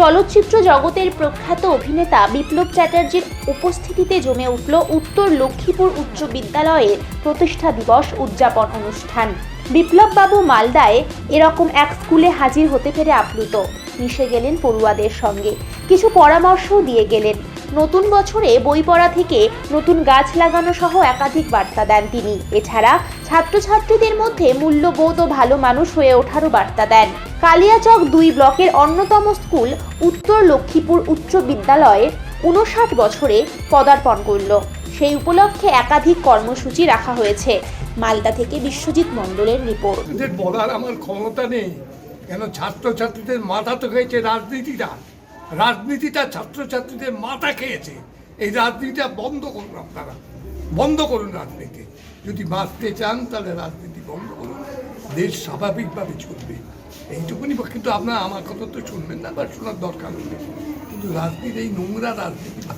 চলচ্চিত্র জগতের প্রখ্যাত অভিনেতা বিপ্লব চ্যাটার্জির উপস্থিতিতে জমে উঠল উত্তর লক্ষ্মীপুর উচ্চ বিদ্যালয়ের প্রতিষ্ঠা দিবস উদযাপন অনুষ্ঠান। বিপ্লববাবু মালদায় এরকম এক স্কুলে হাজির হতে পেরে আপ্লুত। মিশে গেলেন পড়ুয়াদের সঙ্গে। কিছু পরামর্শও দিয়ে গেলেন। নতুন বছরে বই পড়া থেকে নতুন গাছ লাগানো সহ একাধিক বার্তা দেন তিনি। এছাড়া ছাত্রছাত্রীদের মধ্যে মূল্যবোধ ও ভালো মানুষ হয়ে ওঠারও বার্তা দেন। কালিয়াচক দুই ব্লকের অন্যতম স্কুল উত্তর লক্ষ্মীপুর উচ্চ বিদ্যালয়ে উনষাট বছরে পদার্পণ করল। সেই উপলক্ষে একাধিক কর্মসূচি রাখা হয়েছে। মালদা থেকে বিশ্বজিৎ মণ্ডলের রিপোর্ট। বলার আমার ক্ষমতা নেই। কেন ছাত্রছাত্রীদের মাথা তো খেয়েছে রাজনীতিটা? রাজনীতিটা ছাত্রছাত্রীদের মাথা খেয়েছে। এই রাজনীতিটা বন্ধ করুন আপনারা। বন্ধ করুন রাজনীতি। যদি বাঁচতে চান, তাহলে রাজনীতি বন্ধ করুন। দেশ স্বাভাবিকভাবে চলবে। এইটুকুনি কিন্তু আপনারা আমার কথা তো শুনবেন না বা শোনার দরকার নেই। কিন্তু রাজনীতি, এই নোংরা রাজনীতি